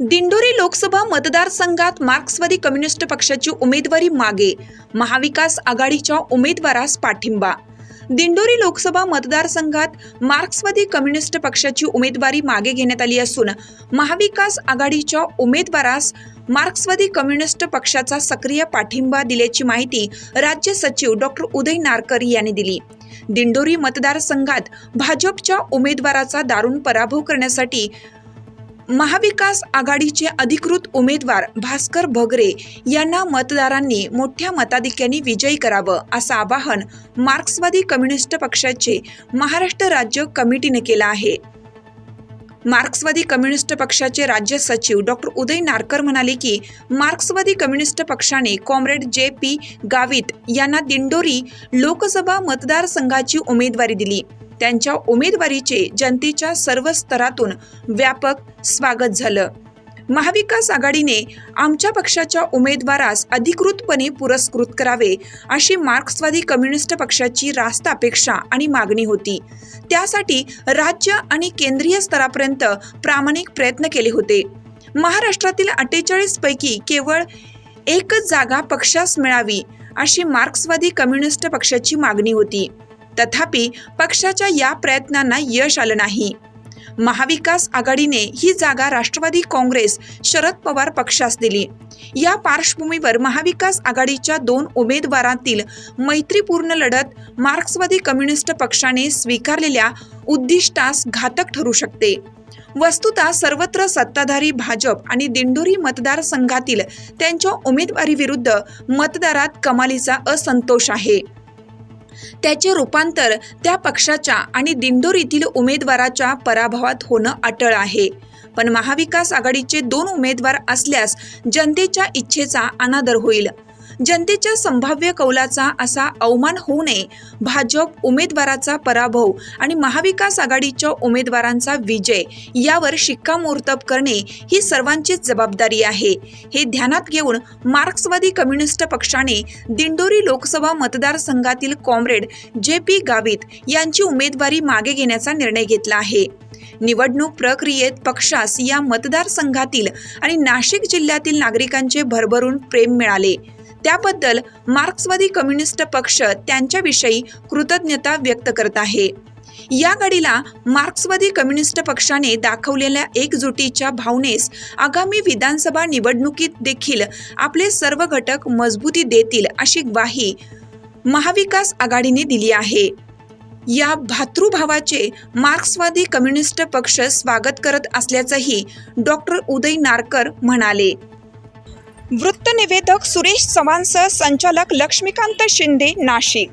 दिंडोरी लोकसभा मतदारसंघात मार्क्सवादी कम्युनिस्ट पक्षाची उमेदवारी मागे महाविकास आघाडीच्या उमेदवारास पाठिंबा. दिंडोरी लोकसभा मतदारसंघात मार्क्सवादी कम्युनिस्ट पक्षाची उमेदवारी मागे घेण्यात आली असून महाविकास आघाडीच्या उमेदवारास मार्क्सवादी कम्युनिस्ट पक्षाचा सक्रिय पाठिंबा दिल्याची माहिती राज्य सचिव डॉक्टर उदय नारकर यांनी दिली. दिंडोरी मतदारसंघात भाजपच्या उमेदवाराचा दारुण पराभव करण्यासाठी महाविकास आघाडीचे अधिकृत उमेदवार भास्कर भगरे यांना मतदारांनी मोठ्या मताधिक्याने विजयी करावं असं आवाहन मार्क्सवादी कम्युनिस्ट पक्षाचे महाराष्ट्र राज्य कमिटीने केलं आहे. मार्क्सवादी कम्युनिस्ट पक्षाचे राज्य सचिव डॉक्टर उदय नारकर म्हणाले की मार्क्सवादी कम्युनिस्ट पक्षाने कॉम्रेड जे. पी. गावित यांना दिंडोरी लोकसभा मतदारसंघाची उमेदवारी दिली. त्यांच्या उमेदवारीचे जनतेच्या सर्व स्तरातून व्यापक स्वागत झालं. महाविकास आघाडीने आमच्या पक्षाच्या उमेदवारास अधिकृतपणे पुरस्कृत करावे अशी मार्क्सवादी कम्युनिस्ट पक्षाची रास्त अपेक्षा आणि मागणी होती. त्यासाठी राज्य आणि केंद्रीय स्तरापर्यंत प्रामाणिक प्रयत्न केले होते. महाराष्ट्रातील अठ्ठेचाळीस पैकी केवळ एकच जागा पक्षास मिळावी अशी मार्क्सवादी कम्युनिस्ट पक्षाची मागणी होती. तथापि पक्षाच्या या प्रयत्नांना यश आलं नाही. महाविकास आघाडीने ही जागा राष्ट्रवादी काँग्रेस शरद पवार पक्षास दिली. या पार्श्वभूमीवर महाविकास आघाडीच्या दोन उमेदवारांतील मैत्रीपूर्ण लढत मार्क्सवादी कम्युनिस्ट पक्षाने स्वीकारलेल्या उद्दिष्टास घातक ठरू शकते. वस्तुता सर्वत्र सत्ताधारी भाजप आणि दिंडोरी मतदारसंघातील त्यांच्या उमेदवारीविरुद्ध मतदारात कमालीचा असंतोष आहे. त्याचे रूपांतर त्या पक्षाच्या आणि दिंडोरीतील उमेदवाराच्या पराभवात होणं अटळ आहे. पण महाविकास आघाडीचे दोन उमेदवार असल्यास जनतेच्या इच्छेचा अनादर होईल. जनतेच्या संभाव्य कौलाचा असा अवमान होऊ नये. भाजप उमेदवाराचा पराभव आणि महाविकास आघाडीच्या उमेदवारांचा विजय यावर शिक्कामोर्तब करणे ही सर्वांचीच जबाबदारी आहे. हे ध्यानात घेऊन मार्क्सवादी कम्युनिस्ट पक्षाने दिंडोरी लोकसभा मतदारसंघातील कॉम्रेड जे पी गावित यांची उमेदवारी मागे घेण्याचा निर्णय घेतला आहे. निवडणूक प्रक्रियेत पक्षास या मतदारसंघातील आणि नाशिक जिल्ह्यातील नागरिकांचे भरभरून प्रेम मिळाले. त्याबद्दल मार्क्सवादी कम्युनिस्ट पक्ष त्यांच्याविषयी कृतज्ञता व्यक्त करत आहे. या घडीला मार्क्सवादी कम्युनिस्ट पक्षाने दाखवलेल्या एकजुटीच्या भावनेस आगामी विधानसभा निवडणुकीत देखील आपले सर्व घटक मजबूती देतील अशी ग्वाही महाविकास आघाडीने दिली आहे. या भातृभावाचे मार्क्सवादी कम्युनिस्ट पक्ष स्वागत करत असल्याचंही डॉक्टर उदय नारकर म्हणाले. वृत्तनिवेदक सुरेश चव्हाणसह संचालक लक्ष्मीकांत शिंदे नाशिक.